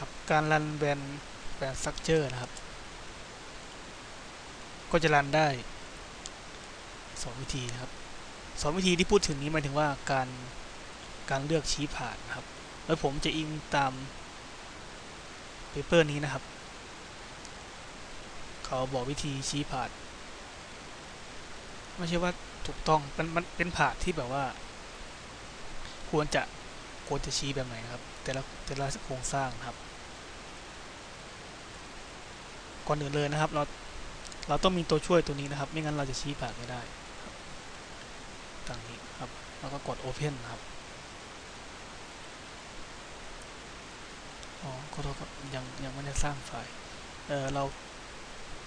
ครับ การรันแบนแบนสตรัคเจอร์นะครับ ก็จะรันได้สองวิธีนะครับสองวิธีที่พูดถึงนี้หมายถึงว่าการการเลือกชี้ผ่านนะครับ แล้วผมจะอิงตามเปเปอร์นี้นะครับ เขาบอกวิธีชี้ผ่านไม่ใช่ว่าถูกต้องมันมันเป็นผ่านที่แบบว่า ควรจะควรจะชี้แบบไหนนะครับ แต่ละแต่ละโครงสร้างนะครับ ก่อนอื่นเลยนะครับ เราเราต้องมีตัวช่วยตัวนี้นะครับ ไม่งั้นเราจะชี้ผ่านไม่ได้ครับตามนี้ครับแล้วก็กด Open นะครับอ๋อขอโทษครับยังยังไม่ได้สร้างไฟล์เออเรา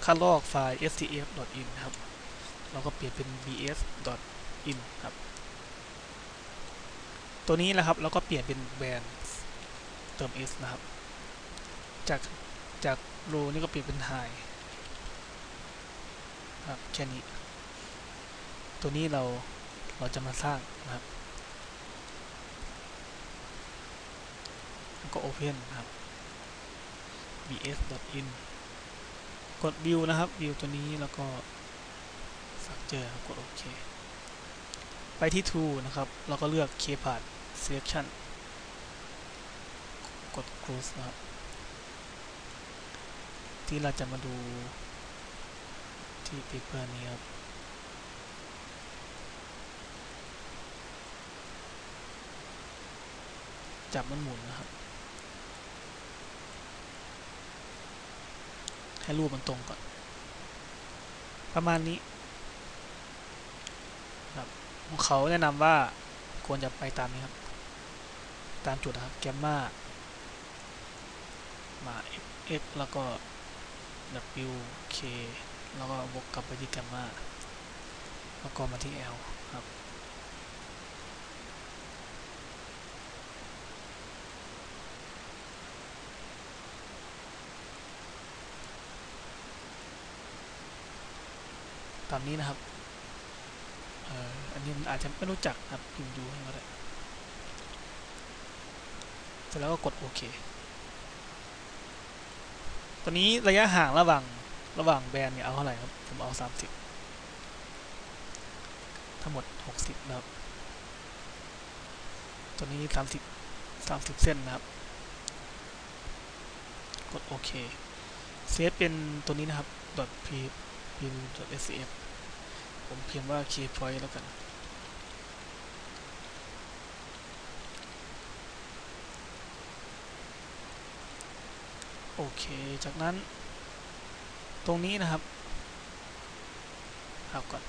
คัดลอกไฟล์ stf.in ครับเราก็เปลี่ยนเป็น bs.in ครับตัวนี้แหละครับเราก็เปลี่ยนเป็นแบรนด์เติม s นะครับ จาก จากโลนี่ก็เปลี่ยนเป็น high ครับแค่นี้ ตัวนี้เราเราจะมาสร้างนะครับแล้วก็ open นครับ bs.in กด view นะครับ view ตัวนี้แล้วก็ structure ครับกดโอเค ไปที่ tool นะครับเราก็เลือก keypad selection กด close นะครับ ที่เราจะมาดูที่ paper นี้ครับจับมันหมุนนะครับ ให้รูปมันตรงก่อน ประมาณนี้ครับของเขาแนะนำว่าควรจะไปตามนี้ครับ ตามจุดนะครับแกมมามา x x แล้วก็ w k แล้วก็วกกลับไปที่แกมมาแล้วก็มาที่ l ครับตามนี้นะครับเอ่ออันนี้มันอาจจะไม่รู้จักครับพิมพ์ดูให้ก็ได้เสร็จแล้วก็กดโอเค ตัวนี้ระยะห่างระหว่างระหว่างแบรนด์เนี่ยเอาเท่าไหร่ครับ ผมเอา 30 ทั้งหมด 60 นะครับ ตัวนี้ 30 30 เส้นนะครับ กดโอเค เซฟเป็นตัวนี้นะครับ .p p .scf ผมเพียงว่า key point แล้วกัน โอเคจากนั้น ตรงนี้นะครับเอาก่อน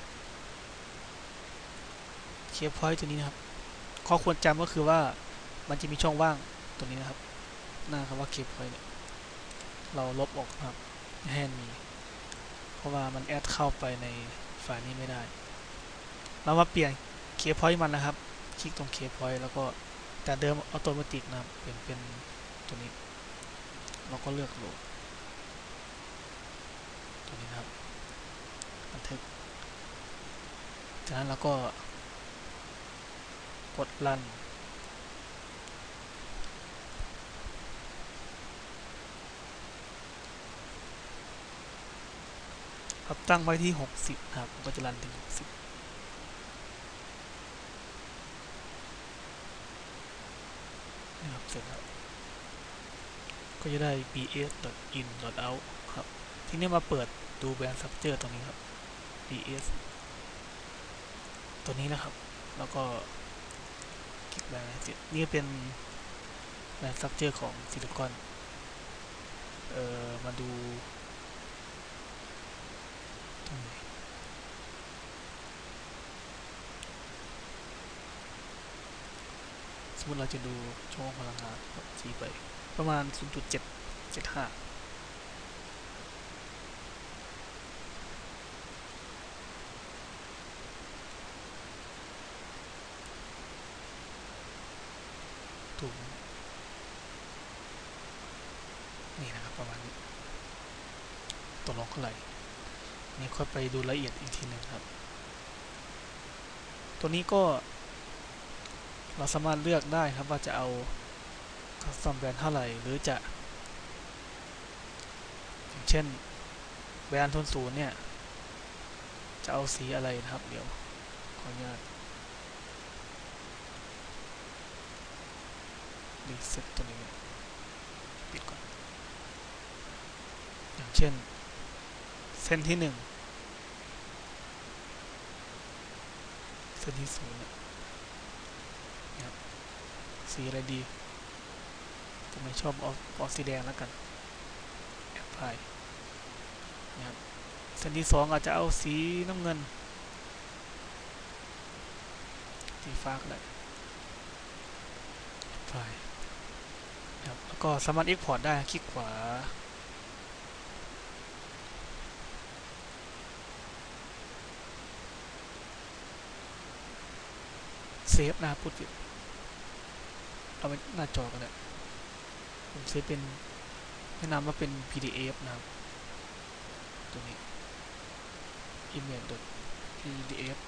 key point ตัวนี้นะครับ ข้อควรจำก็คือว่ามันจะมีช่องว่างตัวนี้นะครับ หน้าคำว่า key point เนี่ยเราลบออกนะครับไม่ให้มันมีเพราะว่ามันแอดเข้าไปในไฟล์นี้ไม่ได้ เรามาเปลี่ยนเคพอยต์มันนะครับ คลิกตรงเคพอยต์แล้วก็แต่เดิมอัตโนมัตินะครับเปลี่ยนเป็นตัวนี้ เราก็เลือกโหลดตัวนี้ครับบันทึก จากนั้นเราก็ กดรันครับตั้งไว้ที่ 60 ครับ ก็จะรันถึง 60นะครับเสร็จแล้ว ก็จะได้ bs.in.out ครับ ทีนี้มาเปิดดูแบรนด์ structure ตรงนี้ครับ bs ตัวนี้นะครับ แล้วก็คลิกแบรนด์เสร็จนี่เป็นแบรนด์ structure ของซิลิคอนเอ่อมาดูตรงไหนสมมติเราจะดูช่วงพลังงานครับชี้ไป ประมาณ 0.775ถูกนี่นะครับประมาณนี้ตกลงเท่าไหร่นี่ค่อยไปดูรายละเอียดอีกทีหนึ่งครับ ตัวนี้ก็เราสามารถเลือกได้ครับว่าจะเอา คัสตอมแบรนด์เท่าไหร่ หรือจะเช่นแบรนด์ทนศูนย์เนี่ย จะเอาสีอะไรนะครับ เดี๋ยวขออนุญาตรีเซ็ตตัวนี้ปิดก่อน อย่างเช่น เส้นที่หนึ่งเส้นที่ศูนย์เนี่ยนะครับสีอะไรดี ผมไม่ชอบเอาเอาสีแดงแล้วกันแอปพลายนะครับเส้นที่สองอาจจะเอาสีน้ำเงิน สีฟ้าก็ได้แอปพลายนะครับแล้วก็สามารถ Export ได้คลิกขวาเซฟนะพูดผิดเอาไว้หน้าจอกันเลย ผมเซฟเป็นแนะนำว่าเป็น PDF นะครับ ตัวนี้ image.pdf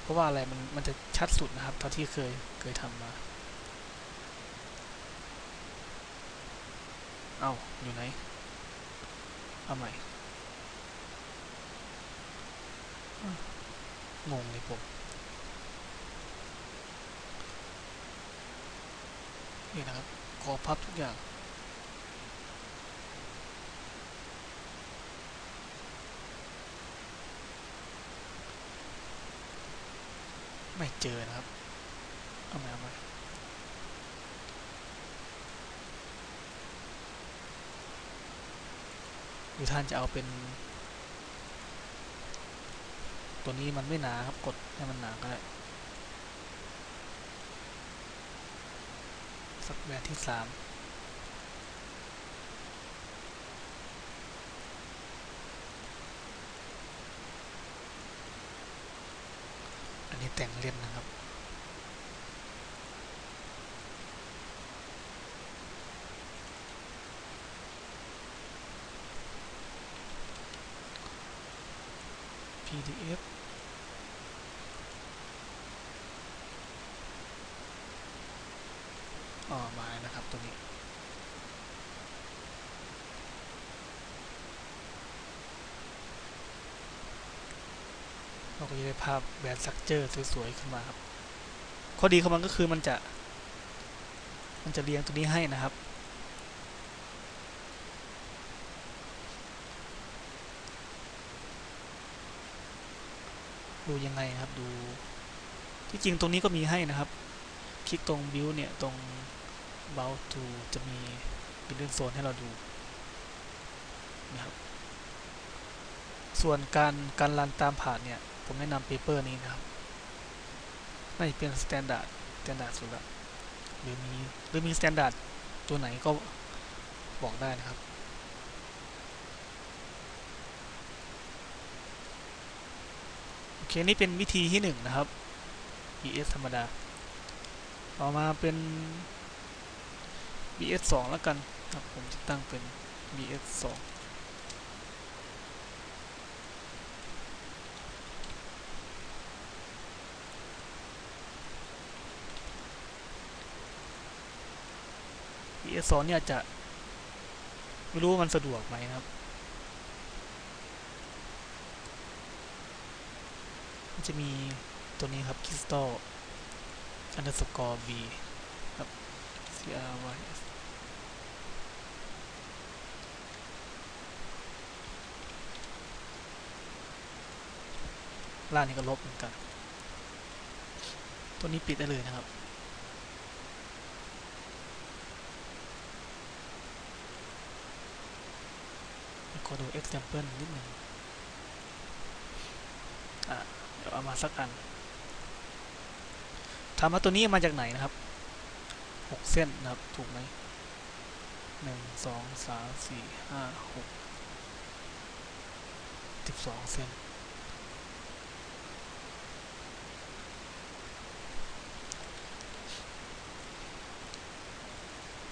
เพราะว่าอะไรมันมันจะชัดสุดนะครับ เท่าที่เคยเคยทำมา เอาอยู่ไหน เอาใหม่งงเลยผมนี่นะครับ ขอพับทุกอย่าง ไม่เจอนะครับ เอามาเอามาหรือท่านจะเอาเป็น ตัวนี้มันไม่หนาครับ กดให้มันหนาก็ได้ สักแบบที่สามอันนี้แต่งเล่นนะครับ PDF อ๋อมาแล้วนะครับตัวนี้ เรา ก็จะได้ภาพแบรนด์สักเจอร์สวยๆขึ้นมาครับ ข้อดีของมันก็คือมันจะ มันจะเรียงตัวนี้ให้นะครับ ดูยังไงครับดู ที่จริงตรงนี้ก็มีให้นะครับ คลิกตรง view เนี่ยตรง b o u to จะมีเป็นเรื่องโซนให้เราดูนะครับส่วนการการรันตามผ่านเนี่ย ผมแนะนำเปเปอร์นี้นะครับน่าจะเป็น standard standard สุดละหรือมีหรือมี standard ตัวไหนก็บอกได้นะครับโอเคนี่เป็นวิธีที่หนึ่งนะครับ BS ธรรมดา ต่อมาเป็น BS 2 แล้วกันครับผมจะตั้งเป็น BS 2 BS 2 เนี่ยจะ ไม่รู้ว่ามันสะดวกไหมนะครับจะมีตัวนี้ครับ Crystal underscore V ครับ C R Y S ล่างนี้ก็ลบเหมือนกัน ตัวนี้ปิดได้เลยนะครับ อดู example นิดหนึ่งเดี๋ยวเอามาสักอันถามว่าตัวนี้มาจากไหนนะครับหกเส้นนะครับ ถูกไหมหนึ่งสองสามสี่ห้าหกสิบสองเส้น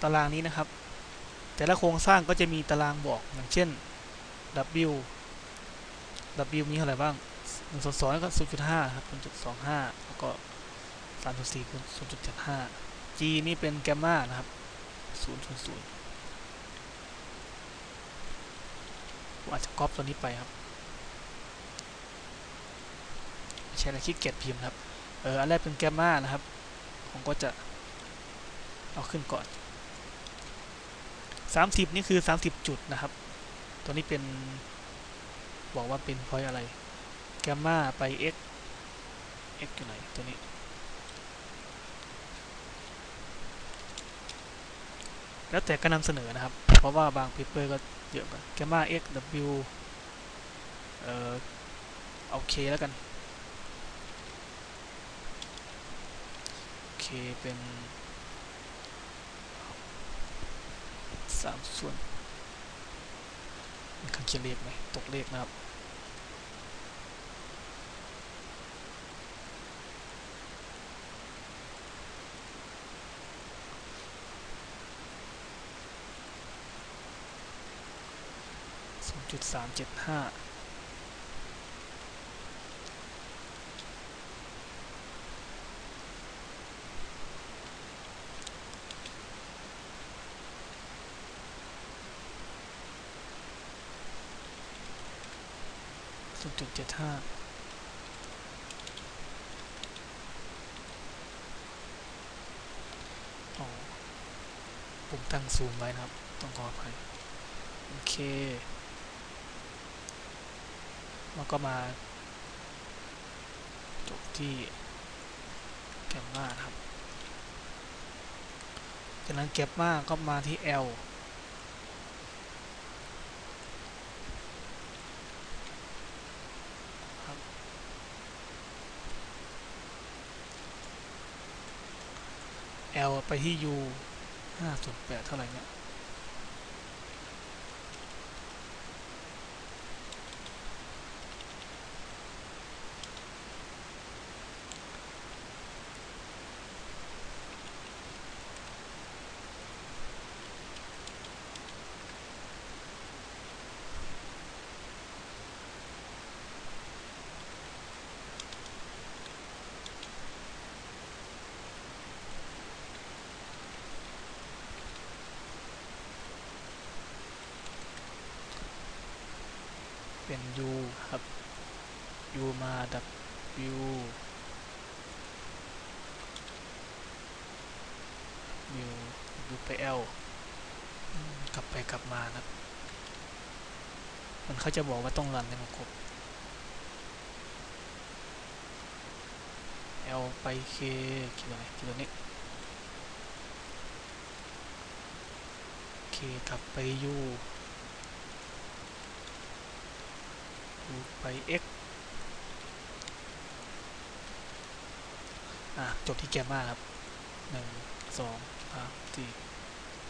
ตารางนี้นะครับ แต่ละโครงสร้างก็จะมีตารางบอกอย่างเช่น W W มีเท่าไหร่บ้างหนึ่งส่วนสองก็ศูนย์จุดห้าครับศูนย์จุดสองห้าแล้วก็สามจุดสี่คูณศูนย์จุดเจ็ดห้า G นี่เป็นแกมมานะครับศูนย์ศูนย์ศูนย์ผมอาจจะก๊อปตัวนี้ไปครับใช่อะไรขี้เกียจพิมพ์ครับ เออ อันแรกเป็นแกมมานะครับ ผมก็จะเอาขึ้นก่อน 30 นี่คือ 30 จุดนะครับ ตัวนี้เป็นบอกว่าเป็นพอยอะไรแกมมาไป x x อยู่ไหนตัวนี้ แล้วแต่ก็นำเสนอนะครับ เพราะว่าบางเพเปอร์ก็เยอะกันแกมมา x w เออเอา k แล้วกัน k เป็นสามส่วน เขาเขียนเลขไหมตกเลขนะครับสองจุดสามเจ็ดห้า ศูนย์จุดเจ็ดห้าอ๋อผมตั้งซูมไว้นะครับ ต้องขออภัย โอเค แล้วก็มาจบที่แกมมาครับ จากนั้นแกมมาก็มาที่ L L ไปที่ U 5ส่วน8เท่าไหร่เนี่ย เป็น U ครับ U มา W U U ไป L อืมกลับไปกลับมานะมันเขาจะบอกว่าต้องรันในวงกบ L ไป K คิดว่าไงคิดว่านี้ K กลับไป U U ไป X อะจบที่แกมมาครับหนึ่งสองสามสี่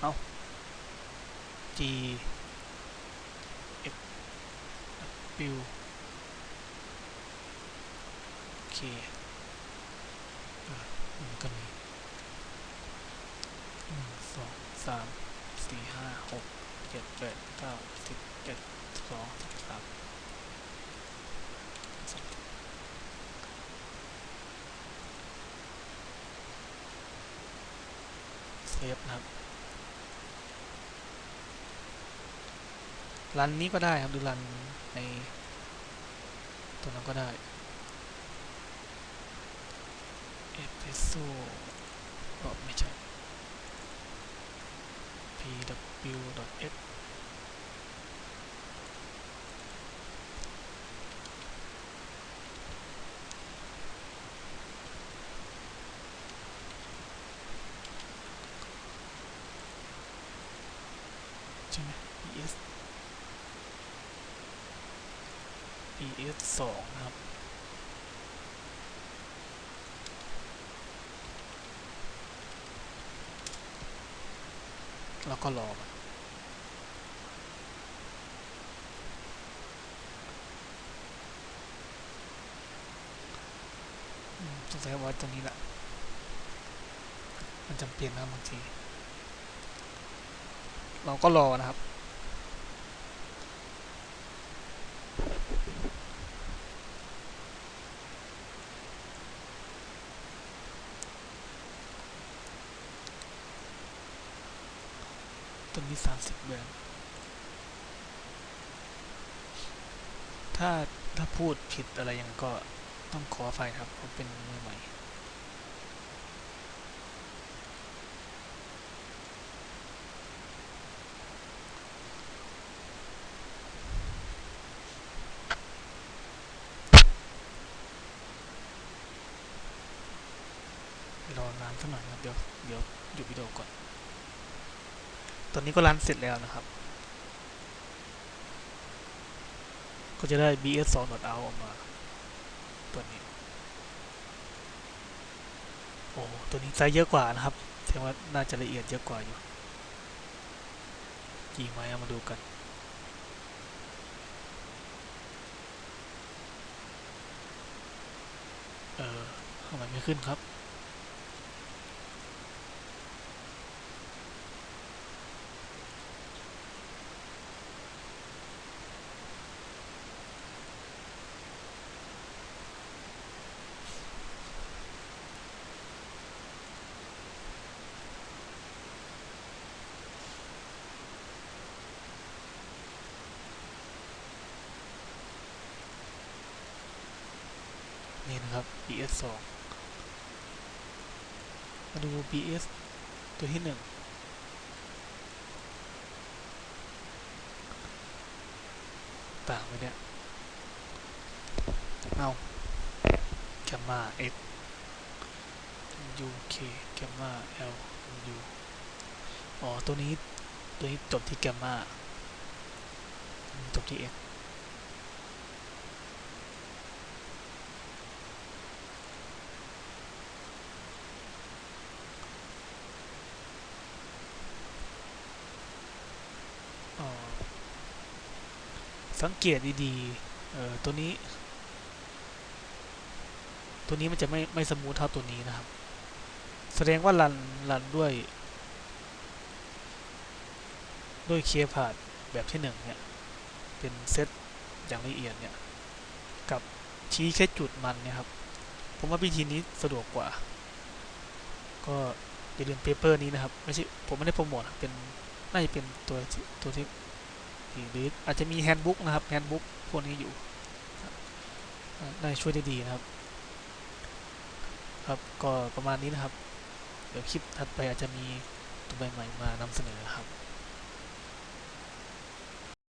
เอา G X W K อะมันก็มีหนึ่งสองสามสี่ห้าหกเจ็ดแปดเก้าสิบเจ็ดสิบสองสิบสาม ฟนะครับรันนี้ก็ได้ครับดูรันในตัวนั้นก็ได้เอสเ e โซ่ก็ไม่ใช่ pw.s 2นะครับ แล้วก็รอมันสงสัยว่าตรงนี้แหละ มันจำเป็นนะบางที เราก็รอนะครับ ตัวนี้สามสิบแบนถ้าถ้าพูดผิดอะไรยังก็ต้องขออภัยครับผมเป็นมือใหม่รอนานสักหน่อยนะครับเดี๋ยวเดี๋ยวหยุดวิดีโอก่อน ตอนนี้ก็รันเสร็จแล้วนะครับ ก็จะได้ bs 2 out ออกมา ตัวนี้ โอ้ ตัวนี้ไซส์เยอะกว่านะครับแสดงว่าน่าจะละเอียดเยอะกว่าอยู่จริงไหมามาดูกันเออทำไมไม่ขึ้นครับ 2มาดู BS ตัวที่หนึ่งต่างไหมเนี่ย เอาแกมมา X UK แกมมา L U อ๋อ ตัวนี้ ตัวนี้จบที่แกมมา จบที่ X อ๋อ สังเกตดีๆเออตัวนี้ ตัวนี้มันจะไม่ไม่สมูทเท่าตัวนี้นะครับ แสดงว่ารันรันด้วย ด้วยเคพาดแบบที่หนึ่งเนี่ย เป็นเซตอย่างละเอียดเนี่ย กับชี้แค่จุดมันเนี่ยครับ ผมว่าวิธีนี้สะดวกกว่า ก็อย่าลืมเปเปอร์นี้นะครับ ไม่ใช่ผมไม่ได้โปรโมทเป็นน่าจะเป็นตัวตัวที่ หรืออาจจะมีแฮนด์บุ๊กนะครับแฮนด์บุ๊กพวกนี้อยู่อ่าน่าจะช่วยได้ดีนะครับ ครับก็ประมาณนี้นะครับ เดี๋ยวคลิปถัดไปอาจจะมีตัวใหม่ๆมานำเสนอครับ